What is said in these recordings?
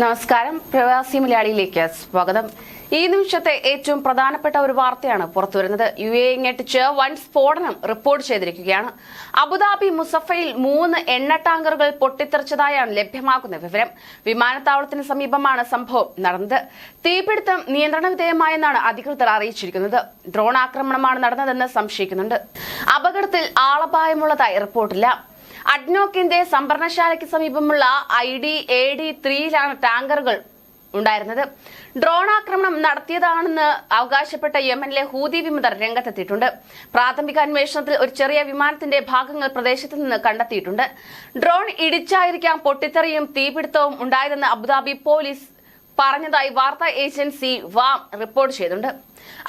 നമസ്കാരം. പ്രവാസി മലയാളിയിലേക്ക് സ്വാഗതം. ഈ നിമിഷത്തെ ഏറ്റവും പ്രധാനപ്പെട്ട ഒരു വാർത്തയാണ് പുറത്തുവരുന്നത്. യു എ ഞെട്ടിച്ച് വൻ സ്ഫോടനം റിപ്പോർട്ട് ചെയ്തിരിക്കുകയാണ്. അബുദാബി മുസഫയിൽ മൂന്ന് എണ്ണ ടാങ്കറുകൾ പൊട്ടിത്തെറിച്ചതായാണ് ലഭ്യമാകുന്ന വിവരം. വിമാനത്താവളത്തിന് സമീപമാണ് സംഭവം നടന്നത്. തീപിടുത്തം നിയന്ത്രണ വിധേയമായെന്നാണ് അധികൃതർ അറിയിച്ചിരിക്കുന്നത്. ഡ്രോൺ ആക്രമണമാണ് നടന്നതെന്ന് സംശയിക്കുന്നുണ്ട്. അപകടത്തിൽ ആളപായമുള്ളതായി റിപ്പോർട്ടില്ല. അഡ്നോക്കിന്റെ സംഭരണശാലയ്ക്ക് സമീപമുള്ള ഐ ഡി എ ഡി ത്രീയിലാണ് ടാങ്കറുകൾ ഉണ്ടായിരുന്നത്. ഡ്രോൺ ആക്രമണം നടത്തിയതാണെന്ന് അവകാശപ്പെട്ട യമനിലെ ഹൂതി വിമതർ രംഗത്തെത്തിയിട്ടുണ്ട്. പ്രാഥമിക അന്വേഷണത്തിൽ ഒരു ചെറിയ വിമാനത്തിന്റെ ഭാഗങ്ങൾ പ്രദേശത്ത് നിന്ന് കണ്ടെത്തിയിട്ടുണ്ട്. ഡ്രോൺ ഇടിച്ചായിരിക്കാം പൊട്ടിത്തെറിയും തീപിടുത്തവും ഉണ്ടായതെന്ന് അബുദാബി പോലീസ് പറഞ്ഞതായി വാർത്താ ഏജൻസി വാം റിപ്പോർട്ട് ചെയ്തിട്ടുണ്ട്.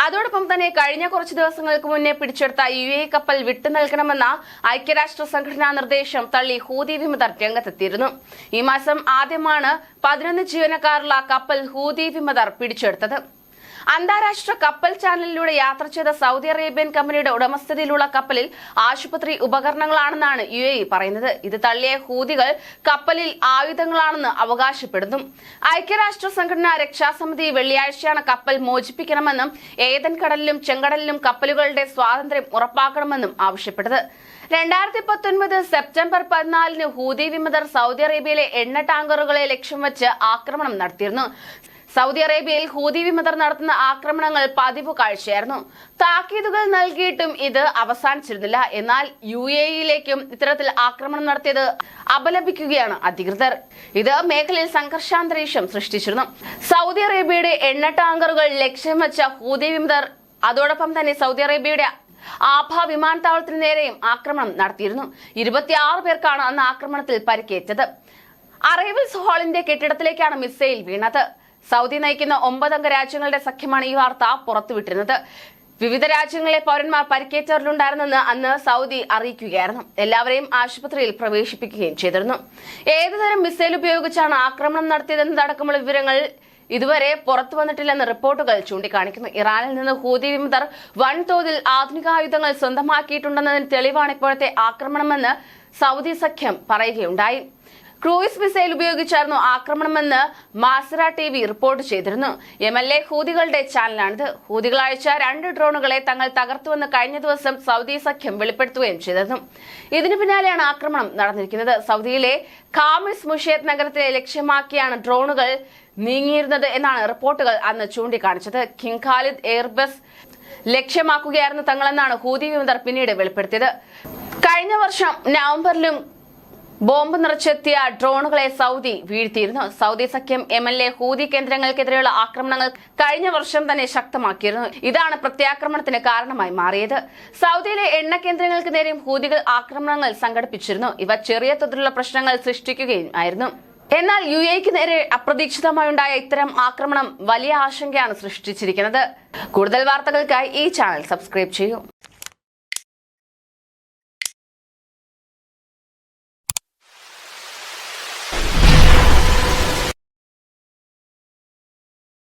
അതോടൊപ്പം തന്നെ കഴിഞ്ഞ കുറച്ച് ദിവസങ്ങൾക്ക് മുന്നേ പിടിച്ചെടുത്ത യു എ കപ്പൽ വിട്ടു നൽകണമെന്ന ഐക്യരാഷ്ട്ര സംഘടനാ നിർദ്ദേശം തള്ളി ഹൂതി വിമതർ രംഗത്തെത്തിയിരുന്നു. ഈ മാസം ആദ്യമാണ് പതിനൊന്ന് ജീവനക്കാരുള്ള കപ്പൽ ഹൂതി വിമതർ പിടിച്ചെടുത്തത്. അന്താരാഷ്ട്ര കപ്പൽ ചാനലിലൂടെ യാത്ര ചെയ്ത സൗദി അറേബ്യൻ കമ്പനിയുടെ ഉടമസ്ഥതയിലുള്ള കപ്പലിൽ ആശുപത്രി ഉപകരണങ്ങളാണെന്നാണ് യു എ പറയുന്നത്. ഇത് തള്ളിയ ഹൂതികൾ കപ്പലിൽ ആയുധങ്ങളാണെന്ന് അവകാശപ്പെടുന്നു. ഐക്യരാഷ്ട്ര സംഘടന രക്ഷാസമിതി വെള്ളിയാഴ്ചയാണ് കപ്പൽ മോചിപ്പിക്കണമെന്നും ഏതൻ കടലിലും ചെങ്കടലിലും കപ്പലുകളുടെ സ്വാതന്ത്ര്യം ഉറപ്പാക്കണമെന്നും ആവശ്യപ്പെട്ടത്. രണ്ടായിരത്തി പത്തൊൻപത് സെപ്റ്റംബർ പതിനാലിന് ഹൂതി വിമതർ സൗദി അറേബ്യയിലെ എണ്ണ ടാങ്കറുകളെ ലക്ഷ്യം വെച്ച് ആക്രമണം നടത്തിയിരുന്നു. സൗദി അറേബ്യയിൽ ഹൂതി വിമതർ നടത്തുന്ന ആക്രമണങ്ങൾ പതിവ് കാഴ്ചയായിരുന്നു. താക്കീതുകൾ നൽകിയിട്ടും ഇത് അവസാനിച്ചിരുന്നില്ല. എന്നാൽ യു എയിലേക്കും ഇത്തരത്തിൽ ആക്രമണം നടത്തിയത് അപലപിക്കുകയാണ് അധികൃതർ. ഇത് മേഖലയിൽ സംഘർഷാന്തരീക്ഷം സൃഷ്ടിച്ചിരുന്നു. സൗദി അറേബ്യയുടെ എണ്ണ ടാങ്കറുകൾ ലക്ഷ്യം വെച്ച ഹൂതി വിമതർ അതോടൊപ്പം തന്നെ സൗദി അറേബ്യയുടെ ആഭ വിമാനത്താവളത്തിന് നേരെയും ആക്രമണം നടത്തിയിരുന്നു. ഇരുപത്തിയാറ് പേർക്കാണ് അന്ന് ആക്രമണത്തിൽ പരിക്കേറ്റത്. അറൈവൽസ് ഹാളിന്റെ കെട്ടിടത്തിലേക്കാണ് മിസൈൽ വീണത്. സൗദി നയിക്കുന്ന ഒമ്പതംഗ രാജ്യങ്ങളുടെ സഖ്യമാണ് ഈ വാർത്ത പുറത്തുവിട്ടിരുന്നത്. വിവിധ രാജ്യങ്ങളിലെ പൗരന്മാർ പരിക്കേറ്റവരിലുണ്ടായിരുന്നെന്ന് അന്ന് സൗദി അറിയിക്കുകയായിരുന്നു. എല്ലാവരെയും ആശുപത്രിയിൽ പ്രവേശിപ്പിക്കുകയും ചെയ്തിരുന്നു. ഏതുതരം മിസൈൽ ഉപയോഗിച്ചാണ് ആക്രമണം നടത്തിയതെന്നതടക്കമുള്ള വിവരങ്ങൾ ഇതുവരെ പുറത്തു വന്നിട്ടില്ലെന്ന് റിപ്പോർട്ടുകൾ ചൂണ്ടിക്കാണിക്കുന്നു. ഇറാനിൽ നിന്ന് ഹൂതി വിമതർ വൻതോതിൽ ആധുനികായുധങ്ങൾ സ്വന്തമാക്കിയിട്ടുണ്ടെന്നതിന് തെളിവാണ് ഇപ്പോഴത്തെ ആക്രമണമെന്ന് സൗദി സഖ്യം പറയുകയുണ്ടായി. ക്രൂയിസ് മിസൈൽ ഉപയോഗിച്ചായിരുന്നു ആക്രമണമെന്ന് മാസറ ടി വി റിപ്പോർട്ട് ചെയ്തിരുന്നു. എ ഹൂതികളുടെ ചാനലാണിത്. ഹൂതികൾ അയച്ച രണ്ട് ഡ്രോണുകളെ തങ്ങൾ തകർത്തുവെന്ന് കഴിഞ്ഞ ദിവസം സൗദി സഖ്യം വെളിപ്പെടുത്തുകയും ചെയ്തിരുന്നു. ഇതിനു പിന്നാലെയാണ് ആക്രമണം നടന്നിരിക്കുന്നത്. സൗദിയിലെ ഖാമിസ് മുഷേദ് നഗരത്തെ ലക്ഷ്യമാക്കിയാണ് ഡ്രോണുകൾ നീങ്ങിയിരുന്നത് എന്നാണ് റിപ്പോർട്ടുകൾ അന്ന് ചൂണ്ടിക്കാണിച്ചത്. കിങ് ഖാലിദ് എയർബസ് ലക്ഷ്യമാക്കുകയായിരുന്നു തങ്ങളെന്നാണ് ഹൂതി വിമതർ പിന്നീട് വെളിപ്പെടുത്തിയത്. കഴിഞ്ഞ വർഷം നവംബറിലും ബോംബ് നിറച്ചെത്തിയ ഡ്രോണുകളെ സൗദി വീഴ്ത്തിയിരുന്നു. സൗദി സഖ്യം എം എൽ എ ഹൂതി കേന്ദ്രങ്ങൾക്കെതിരെയുള്ള ആക്രമണങ്ങൾ കഴിഞ്ഞ വർഷം തന്നെ ശക്തമാക്കിയിരുന്നു. ഇതാണ് പ്രത്യാക്രമണത്തിന് കാരണമായി മാറിയത്. സൗദിയിലെ എണ്ണ കേന്ദ്രങ്ങൾക്ക് നേരെയും ഹൂതികൾ ആക്രമണങ്ങൾ സംഘടിപ്പിച്ചിരുന്നു. ഇവ ചെറിയ തോതിലുള്ള പ്രശ്നങ്ങൾ സൃഷ്ടിക്കുകയും ആയിരുന്നു. എന്നാൽ യു എക്ക് നേരെ അപ്രതീക്ഷിതമായുണ്ടായ ഇത്തരം ആക്രമണം വലിയ ആശങ്കയാണ് സൃഷ്ടിച്ചിരിക്കുന്നത്. കൂടുതൽ വാർത്തകൾക്കായി ഈ ചാനൽ സബ്സ്ക്രൈബ് ചെയ്യൂ.